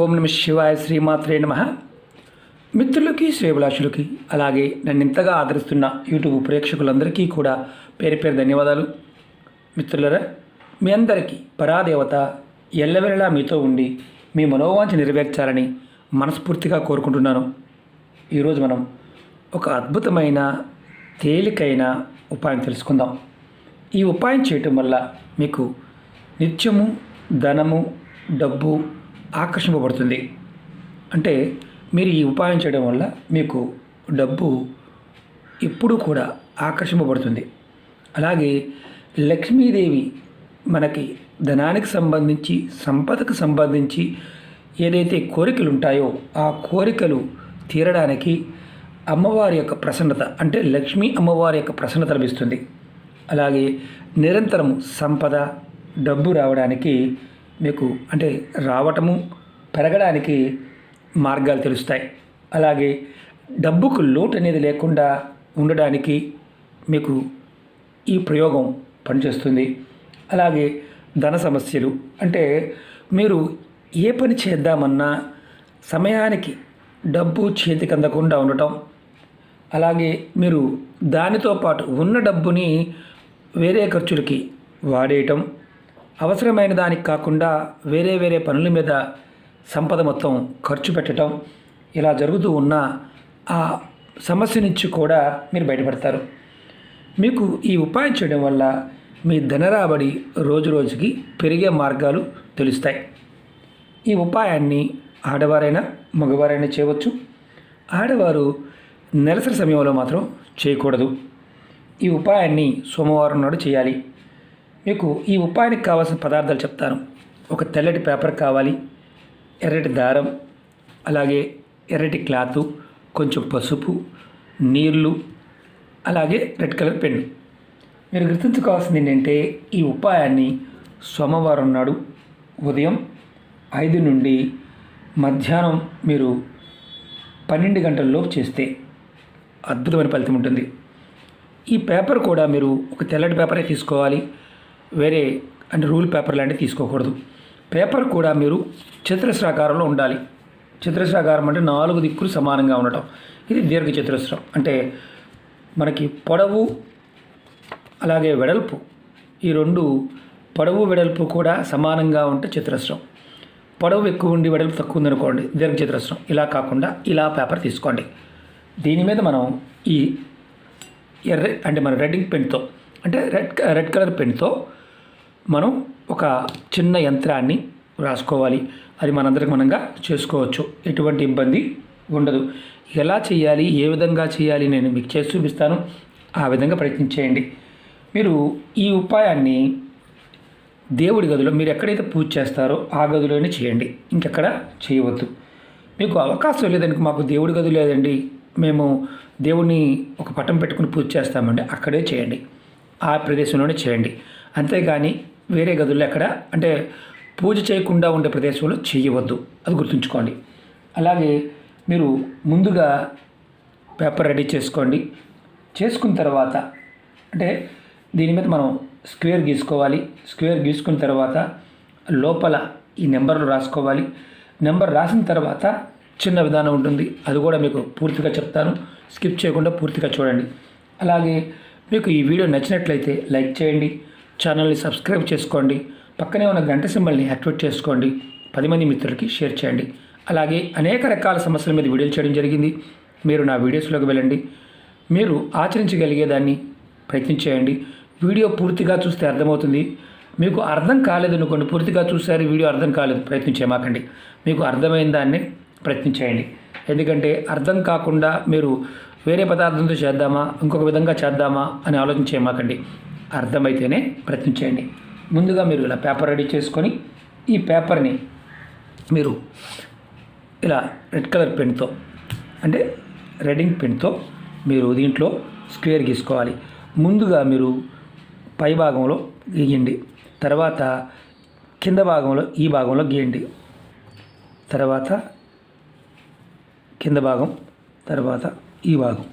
ఓం నమ శివాయ శ్రీమాత్రే నమ. మిత్రులకి శ్రేభిలాషులకి అలాగే నన్ను ఇంతగా ఆదరిస్తున్న యూట్యూబ్ ప్రేక్షకులందరికీ కూడా పేరు పేరు ధన్యవాదాలు. మిత్రులరా మీ అందరికీ పరాదేవత ఎల్లవెల్లలా మీతో ఉండి మీ మనోవాంఛ నెరవేర్చాలని మనస్ఫూర్తిగా కోరుకుంటున్నాను. ఈరోజు మనం ఒక అద్భుతమైన తేలికైన ఉపాయం తెలుసుకుందాం. ఈ ఉపాయం చేయటం వల్ల మీకు నిత్యము ధనము డబ్బు ఆకర్షింపబడుతుంది. అంటే మీరు ఈ ఉపాయం చేయడం వల్ల మీకు డబ్బు ఎప్పుడూ కూడా ఆకర్షింపబడుతుంది. అలాగే లక్ష్మీదేవి మనకి ధనానికి సంబంధించి సంపదకు సంబంధించి ఏదైతే కోరికలు ఉంటాయో ఆ కోరికలు తీరడానికి అమ్మవారి యొక్క ప్రసన్నత అంటే లక్ష్మీ అమ్మవారి యొక్క ప్రసన్నత లభిస్తుంది. అలాగే నిరంతరం సంపద డబ్బు రావడానికి మీకు అంటే రావటము పెరగడానికి మార్గాలు తెలుస్తాయి. అలాగే డబ్బుకు లోటు అనేది లేకుండా ఉండడానికి మీకు ఈ ప్రయోగం పనిచేస్తుంది. అలాగే ధన సమస్యలు అంటే మీరు ఏ పని చేద్దామన్నా సమయానికి డబ్బు చేతికి అందకుండా ఉండటం అలాగే మీరు దానితో పాటు ఉన్న డబ్బుని వేరే ఖర్చులకి వాడేయటం అవసరమైన దానికి కాకుండా వేరే వేరే పనుల మీద సంపద మొత్తం ఖర్చు పెట్టడం ఇలా జరుగుతూ ఉన్న ఆ సమస్య నుంచి కూడా మీరు బయటపడతారు. మీకు ఈ ఉపాయం చేయడం వల్ల మీ ధనరాబడి రోజు రోజుకి పెరిగే మార్గాలు తెలుస్తాయి. ఈ ఉపాయాన్ని ఆడవారైనా మగవారైనా చేయవచ్చు. ఆడవారు నెలసరి సమయంలో మాత్రం చేయకూడదు. ఈ ఉపాయాన్ని సోమవారం నాడు చేయాలి. మీకు ఈ ఉపాయానికి కావాల్సిన పదార్థాలు చెప్తాను. ఒక తెల్లటి పేపర్ కావాలి ఎర్రటి దారం అలాగే ఎర్రటి క్లాతు కొంచెం పసుపు నీళ్ళు అలాగే రెడ్ కలర్ పెన్ను. మీరు గుర్తుంచుకోవాల్సింది ఏంటంటే ఈ ఉపాయాన్ని సోమవారం నాడు ఉదయం ఐదు నుండి మధ్యాహ్నం మీరు పన్నెండు గంటలలోపు చేస్తే అద్భుతమైన ఫలితం ఉంటుంది. ఈ పేపర్ కూడా మీరు ఒక తెల్లటి పేపరే తీసుకోవాలి. వేరే అంటే రూల్ పేపర్ లాంటివి తీసుకోకూడదు. పేపర్ కూడా మీరు చతురస్రాకారంలో ఉండాలి. చతురస్రాకారం అంటే నాలుగు దిక్కులు సమానంగా ఉండటం. ఇది దీర్ఘ చతురస్రం అంటే మనకి పొడవు అలాగే వెడల్పు ఈ రెండు పొడవు వెడల్పు కూడా సమానంగా ఉంటే చతురస్రం. పొడవు ఎక్కువ ఉండి వెడల్పు తక్కువ ఉందనుకోండి దీర్ఘ చతురస్రం ఇలా కాకుండా ఇలా పేపర్ తీసుకోండి. దీని మీద మనం ఈ ఎర్ర అంటే మన రెడ్డింగ్ పెన్తో అంటే రెడ్ రెడ్ కలర్ పెన్తో మనం ఒక చిన్న యంత్రాన్ని రాసుకోవాలి. అది మనందరికి మనంగా చేసుకోవచ్చు. ఎటువంటి ఇబ్బంది ఉండదు. ఎలా చేయాలి? ఏ విధంగా చేయాలి? నేను మీకు చేసి చూపిస్తాను. ఆ విధంగా ప్రయత్నించేయండి మీరు ఈ ఉపాయాన్ని దేవుడి గదిలో మీరు ఎక్కడైతే పూజ చేస్తారో ఆ గదిలోనే చేయండి. ఇంకెక్కడ చేయవద్దు. మీకు అవకాశం లేదండి. మాకు దేవుడి గది లేదండి. మేము దేవుడిని ఒక పటం పెట్టుకుని పూజ చేస్తామండి. అక్కడే చేయండి. ఆ ప్రదేశంలోనే చేయండి. అంతేగాని వేరే గదుల్లో ఎక్కడ? అంటే పూజ చేయకుండా ఉండే ప్రదేశంలో చేయవద్దు. అది గుర్తుంచుకోండి. అలాగే మీరు ముందుగా పేపర్ రెడీ చేసుకోండి. చేసుకున్న తర్వాత అంటే దీని మీద మనం స్క్వేర్ గీసుకోవాలి. స్క్వేర్ గీసుకున్న తర్వాత లోపల ఈ నెంబర్లు రాసుకోవాలి. నెంబర్ రాసిన తర్వాత చిన్న విధానం ఉంటుంది. అది కూడా మీకు పూర్తిగా చెప్తాను. స్కిప్ చేయకుండా పూర్తిగా చూడండి. అలాగే మీకు ఈ వీడియో నచ్చినట్లయితే లైక్ చేయండి. ఛానల్ని సబ్స్క్రైబ్ చేసుకోండి. పక్కనే ఉన్న గంట సింబల్ని యాక్టివేట్ చేసుకోండి. పది మంది మిత్రులకి షేర్ చేయండి. అలాగే అనేక రకాల సమస్యల మీద వీడియోలు చేయడం జరిగింది. మీరు నా వీడియోస్లోకి వెళ్ళండి. మీరు ఆచరించగలిగేదాన్ని ప్రయత్నం చేయండి వీడియో పూర్తిగా చూస్తే అర్థమవుతుంది. మీకు అర్థం కాలేదు అనుకోండి పూర్తిగా చూసారు వీడియో అర్థం కాలేదు ప్రయత్నం చేయమాకండి మీకు అర్థమైన దాన్ని ప్రయత్నించేయండి. ఎందుకంటే అర్థం కాకుండా మీరు వేరే పదార్థంతో చేద్దామా ఇంకొక విధంగా చేద్దామా అని ఆలోచన చేయమాకండి అర్థమైతేనే ప్రయత్నించేయండి ముందుగా మీరు ఇలా పేపర్ రెడీ చేసుకొని ఈ పేపర్ని మీరు ఇలా రెడ్ కలర్ పెన్తో అంటే రెడింగ్ పెన్తో మీరు దీంట్లో స్క్వేర్ గీసుకోవాలి. ముందుగా మీరు పై భాగంలో గీయండి. తర్వాత కింద భాగంలో ఈ భాగంలో గీయండి. తర్వాత కింద భాగం తర్వాత ఈ భాగం.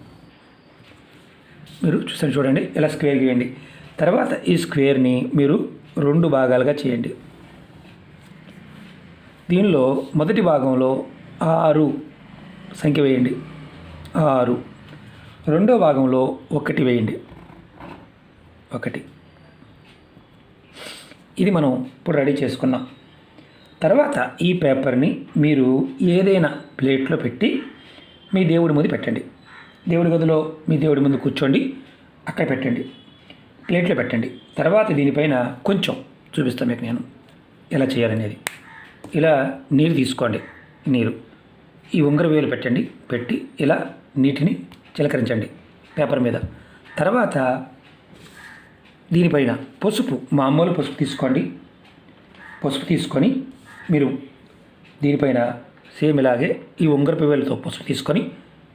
మీరు చూసారు చూడండి ఇలా స్క్వేర్ గీయండి. తర్వాత ఈ స్క్వేర్ని మీరు రెండు భాగాలుగా చేయండి. దీనిలో మొదటి భాగంలో ఆరు సంఖ్య వేయండి. ఆరు. రెండో భాగంలో ఒకటి వేయండి. ఒకటి. ఇది మనం ఇప్పుడు రెడీ చేసుకున్నాం. తర్వాత ఈ పేపర్ని మీరు ఏదైనా ప్లేట్లో పెట్టి మీ దేవుడి ముందు పెట్టండి. దేవుడి గదిలో మీ దేవుడి ముందు కూర్చోండి. అక్కడ పెట్టండి. ప్లేట్లో పెట్టండి. తర్వాత దీనిపైన కొంచెం చూపిస్తాను మీకు నేను ఎలా చేయాలనేది. ఇలా నీరు తీసుకోండి. నీరు. ఈ ఉంగర వేలు పెట్టండి. పెట్టి ఇలా నీటిని చిలకరించండి పేపర్ మీద. తర్వాత దీనిపైన పసుపు మామూలు పసుపు తీసుకోండి. పసుపు తీసుకొని మీరు దీనిపైన సేమ్ ఇలాగే ఈ ఉంగరపు వేలతో పసుపు తీసుకొని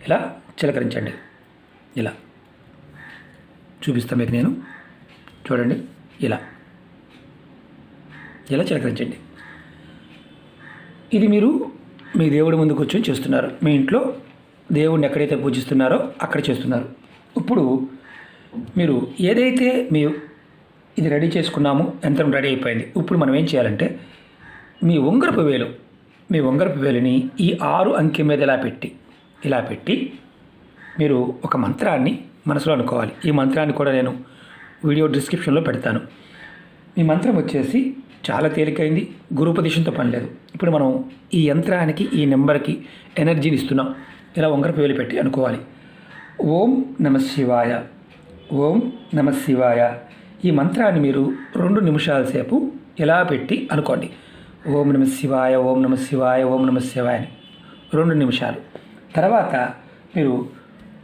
ఇలా చిలకరించండి. ఇలా. చూపిస్తాను మీకు నేను. చూడండి ఇలా. ఇలా చిలకరించండి. ఇది మీరు మీ దేవుడి ముందు కూర్చొని చేస్తున్నారు. మీ ఇంట్లో దేవుడిని ఎక్కడైతే పూజిస్తున్నారో అక్కడ చేస్తున్నారు. ఇప్పుడు మీరు ఏదైతే మీ ఇది రెడీ చేసుకున్నాము యంత్రం రెడీ అయిపోయింది. ఇప్పుడు మనం ఏం చేయాలంటే మీ ఉంగరపు వేలు మీ ఉంగరపు వేలుని ఈ ఆరు అంకె మీద ఇలా పెట్టి ఇలా పెట్టి మీరు ఒక మంత్రాన్ని మనసులో అనుకోవాలి. ఈ మంత్రాన్ని కూడా నేను వీడియో డిస్క్రిప్షన్లో పెడతాను. మీ మంత్రం వచ్చేసి చాలా తేలికైంది గురుపదేశంతో పని లేదు. ఇప్పుడు మనం ఈ యంత్రానికి ఈ నెంబర్కి ఎనర్జీని ఇస్తున్నాం. ఇలా ఉంగరపు వేలు పెట్టి అనుకోవాలి. ఓం నమ శివాయ. ఓం నమ శివాయ. ఈ మంత్రాన్ని మీరు రెండు నిమిషాల సేపు ఇలా పెట్టి అనుకోండి. ఓం నమ శివాయ ఓం నమ శివాయ ఓం నమ శివాయ అని. రెండు నిమిషాలు. తర్వాత మీరు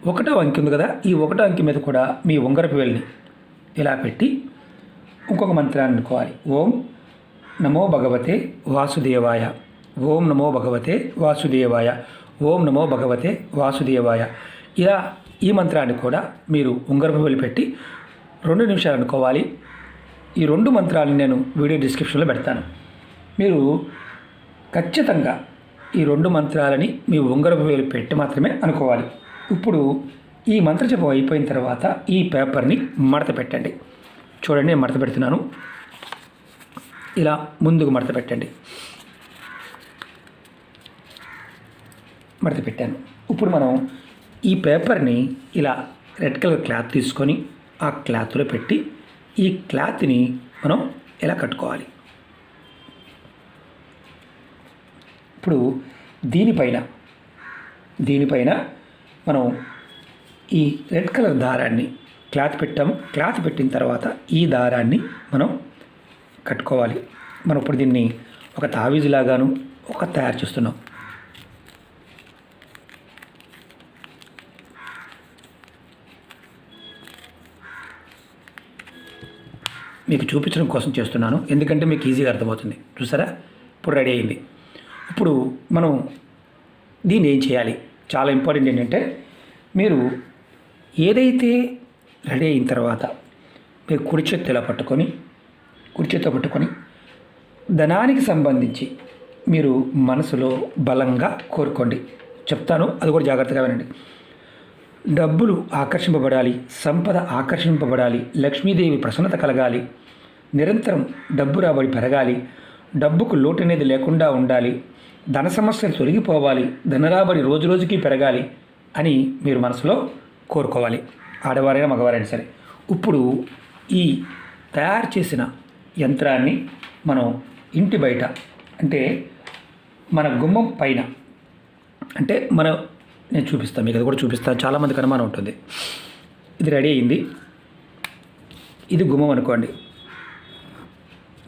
ఒకటో అంకి ఉంది కదా ఈ ఒకటో అంకి మీద కూడా మీ ఉంగరపు వేలిని ఇలా పెట్టి ఇంకొక మంత్రాన్ని అనుకోవాలి. ఓం నమో భగవతే వాసుదేవాయ. ఓం నమో భగవతే వాసుదేవాయ. ఓం నమో భగవతే వాసుదేవాయ. ఇలా ఈ మంత్రాన్ని కూడా మీరు ఉంగరపు పెట్టి రెండు నిమిషాలు అనుకోవాలి. ఈ రెండు మంత్రాలను నేను వీడియో డిస్క్రిప్షన్లో పెడతాను. మీరు ఖచ్చితంగా ఈ రెండు మంత్రాలని మీ ఉంగరపు వేలు పెట్టి మాత్రమే అనుకోవాలి. ఇప్పుడు ఈ మంత్ర జపం అయిపోయిన తర్వాత ఈ పేపర్ని మడత పెట్టండి. చూడండి నేను మడత పెడుతున్నాను. ఇలా ముందుకు మడత పెట్టండి. మడత పెట్టాను. ఇప్పుడు మనం ఈ పేపర్ని ఇలా రెడ్ కలర్ క్లాత్ తీసుకొని ఆ క్లాత్లో పెట్టి ఈ క్లాత్ని మనం ఇలా కట్టుకోవాలి? ఇప్పుడు దీనిపైన దీనిపైన మనం ఈ రెడ్ కలర్ దారాన్ని క్లాత్ పెట్టాము క్లాత్ పెట్టిన తర్వాత ఈ దారాన్ని మనం కట్టుకోవాలి. మనం ఇప్పుడు దీన్ని ఒక తావీజులాగాను ఒక తయారు చేస్తున్నాం. మీకు చూపించడం కోసం చేస్తున్నాను. ఎందుకంటే మీకు ఈజీగా అర్థమవుతుంది. చూసారా? ఇప్పుడు రెడీ అయింది. ఇప్పుడు మనం దీన్ని ఏం చేయాలి? చాలా ఇంపార్టెంట్ ఏంటంటే మీరు ఏదైతే రెడీ అయిన తర్వాత మీరు కుడి చేత్తో ఇలా పట్టుకొని కుడి చేత్తో పట్టుకొని ధనానికి సంబంధించి మీరు మనసులో బలంగా కోరుకోండి. చెప్తాను అది కూడా జాగ్రత్తగా వినండి. డబ్బులు ఆకర్షింపబడాలి సంపద ఆకర్షింపబడాలి లక్ష్మీదేవి ప్రసన్నత కలగాలి నిరంతరం డబ్బు రాబడి పెరగాలి డబ్బుకు లోటు అనేది లేకుండా ఉండాలి ధన సమస్యలు తొలగిపోవాలి ధనరాబడి రోజు రోజుకి పెరగాలి అని మీరు మనసులో కోరుకోవాలి. ఆడవారైనా మగవారైనా సరే. ఇప్పుడు ఈ తయారు చేసిన యంత్రాన్ని మనం ఇంటి బయట అంటే మన గుమ్మం పైన అంటే మన నేను చూపిస్తాను మీకు అది కూడా చూపిస్తాను చాలామందికి అనుమానం ఉంటుంది. ఇది రెడీ అయింది. ఇది గుమ్మం అనుకోండి.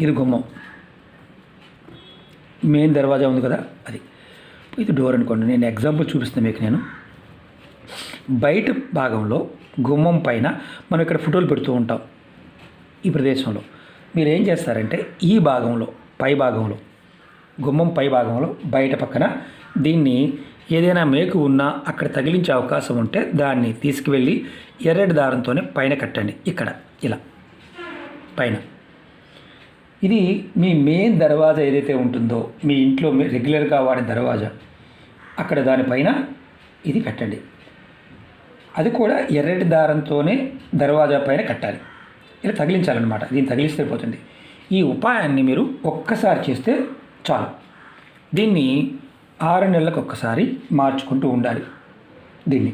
ఇది గుమ్మం. మెయిన్ దర్వాజా ఉంది కదా అది. ఇది డోర్ అనుకోండి. నేను ఎగ్జాంపుల్ చూపిస్తాను మీకు నేను. బయట భాగంలో గుమ్మం పైన మనం ఇక్కడ ఫోటోలు పెడుతూ ఉంటాం ఈ ప్రదేశంలో. మీరు ఏం చేస్తారంటే ఈ భాగంలో పై భాగంలో గుమ్మం పై భాగంలో బయట పక్కన దీన్ని ఏదైనా మేకు ఉన్నా అక్కడ తగిలించే అవకాశం ఉంటే దాన్ని తీసుకువెళ్ళి ఎర్రటి దారంతోనే పైన కట్టండి. ఇక్కడ ఇలా పైన. ఇది మీ మెయిన్ దర్వాజా ఏదైతే ఉంటుందో మీ ఇంట్లో రెగ్యులర్గా వాడే దర్వాజా అక్కడ దానిపైన ఇది పెట్టండి అది కూడా ఎర్రటి దారంతోనే దర్వాజా పైన కట్టాలి. ఇలా తగిలించాలన్నమాట. దీన్ని తగిలిస్తే పోతుంది. ఈ ఉపాయాన్ని మీరు ఒక్కసారి చేస్తే చాలు. దీన్ని ఆరు నెలలకు ఒక్కసారి మార్చుకుంటూ ఉండాలి. దీన్ని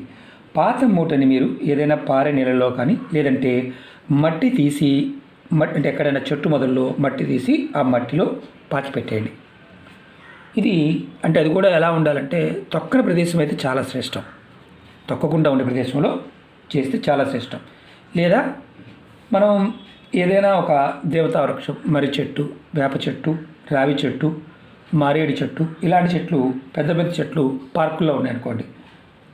పాత మూటని మీరు ఏదైనా పారే నీళ్ళలో కానీ లేదంటే మట్టి తీసి మట్టి అంటే ఎక్కడైనా చెట్టు మొదల్లో మట్టి తీసి ఆ మట్టిలో పాతిపెట్టేయండి. ఇది అంటే అది కూడా ఎలా ఉండాలంటే తొక్కన ప్రదేశం అయితే చాలా శ్రేష్టం. తొక్కకుండా ఉండే ప్రదేశంలో చేస్తే చాలా శ్రేష్టం. లేదా మనం ఏదైనా ఒక దేవతా వృక్షం మర్రి చెట్టు వేప చెట్టు రావి చెట్టు మారేడు చెట్టు ఇలాంటి చెట్లు పెద్ద పెద్ద చెట్లు పార్కుల్లో ఉన్నాయనుకోండి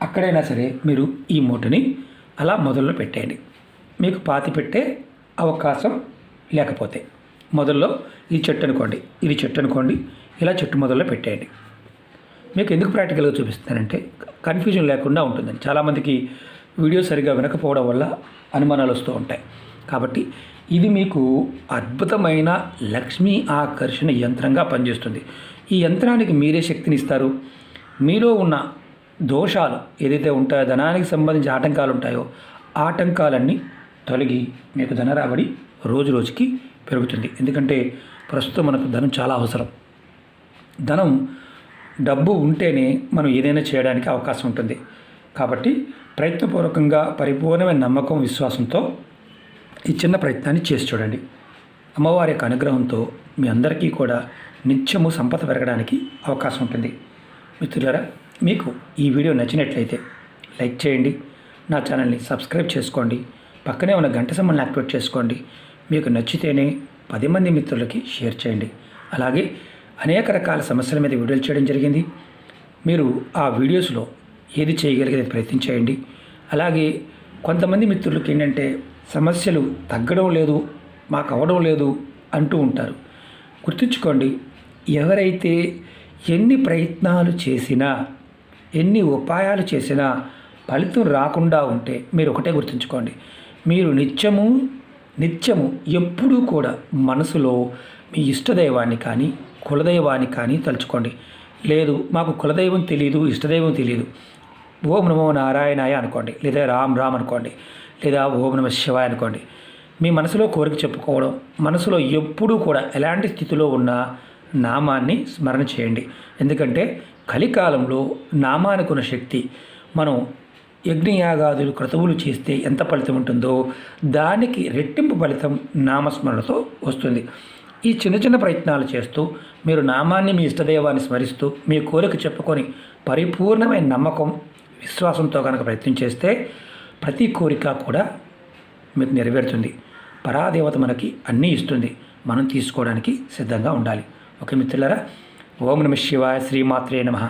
అక్కడైనా సరే మీరు ఈ మూటని అలా మొదల్లో పెట్టేయండి. మీకు పాతి పెట్టే అవకాశం లేకపోతే మొదల్లో ఈ చెట్టు అనుకోండి ఇది చెట్టు అనుకోండి ఇలా చెట్టు మొదల్లో పెట్టేయండి. మీకు ఎందుకు ప్రాక్టికల్గా చూపిస్తానంటే కన్ఫ్యూజన్ లేకుండా ఉంటుందని చాలామందికి వీడియో సరిగా వినకపోవడం వల్ల అనుమానాలు వస్తూ ఉంటాయి. కాబట్టి ఇది మీకు అద్భుతమైన లక్ష్మీ ఆకర్షణ యంత్రంగా పనిచేస్తుంది. ఈ యంత్రానికి మీరే శక్తిని ఇస్తారు. మీలో ఉన్న దోషాలు ఏదైతే ఉంటాయో ధనానికి సంబంధించి ఆటంకాలు ఉంటాయో ఆటంకాలన్నీ తొలగి మీకు ధన రాబడి రోజు రోజుకి పెరుగుతుంది. ఎందుకంటే ప్రస్తుతం మనకు ధనం చాలా అవసరం. ధనం డబ్బు ఉంటేనే మనం ఏదైనా చేయడానికి అవకాశం ఉంటుంది. కాబట్టి ప్రయత్నపూర్వకంగా పరిపూర్ణమైన నమ్మకం విశ్వాసంతో ఈ చిన్న ప్రయత్నాన్ని చేసి చూడండి. అమ్మవారి యొక్క అనుగ్రహంతో మీ అందరికీ కూడా నిత్యము సంపద పెరగడానికి అవకాశం ఉంటుంది. మిత్రులారా మీకు ఈ వీడియో నచ్చినట్లయితే లైక్ చేయండి. నా ఛానల్ని సబ్స్క్రైబ్ చేసుకోండి. పక్కనే ఉన్న గంట సమ్మల్ని యాక్టివేట్ చేసుకోండి. మీకు నచ్చితేనే పది మంది మిత్రులకి షేర్ చేయండి. అలాగే అనేక రకాల సమస్యల మీద వీడియోలు చేయడం జరిగింది. మీరు ఆ వీడియోస్లో ఏది చేయగలిగేది ప్రయత్నం చేయండి. అలాగే కొంతమంది మిత్రులకి ఏంటంటే సమస్యలు తగ్గడం లేదు మాకు అవడం లేదు అంటూ ఉంటారు. గుర్తుంచుకోండి ఎవరైతే ఎన్ని ప్రయత్నాలు చేసినా ఎన్ని ఉపాయాలు చేసినా ఫలితం రాకుండా ఉంటే మీరు ఒకటే గుర్తుంచుకోండి. మీరు నిత్యము నిత్యము ఎప్పుడూ కూడా మనసులో మీ ఇష్టదైవాన్ని కానీ కులదైవాన్ని కానీ తలుచుకోండి. లేదు మాకు కులదైవం తెలియదు ఇష్టదైవం తెలియదు ఓం నమో నారాయణాయ అనుకోండి. లేదా రామ్ రామ్ అనుకోండి. లేదా ఓం నమ శివాయ అనుకోండి. మీ మనసులో కోరిక చెప్పుకోవడం మనసులో ఎప్పుడూ కూడా ఎలాంటి స్థితిలో ఉన్న నామాన్ని స్మరణ చేయండి. ఎందుకంటే కలికాలంలో నామానికి ఉన్న శక్తి మనం యజ్ఞయాగాదులు క్రతువులు చేస్తే ఎంత ఫలితం ఉంటుందో దానికి రెట్టింపు ఫలితం నామస్మరణతో వస్తుంది. ఈ చిన్న చిన్న ప్రయత్నాలు చేస్తూ మీరు నామాన్ని మీ ఇష్టదైవాన్ని స్మరిస్తూ మీ కోరిక చెప్పుకొని పరిపూర్ణమైన నమ్మకం విశ్వాసంతో కనుక ప్రయత్నం చేస్తే ప్రతి కోరిక కూడా మీకు నెరవేరుతుంది. పరాదేవత మనకి అన్నీ ఇస్తుంది. మనం తీసుకోవడానికి సిద్ధంగా ఉండాలి. ఓకే మిత్రులరా? ఓం నమ శివాయ శ్రీమాత్రే నమః.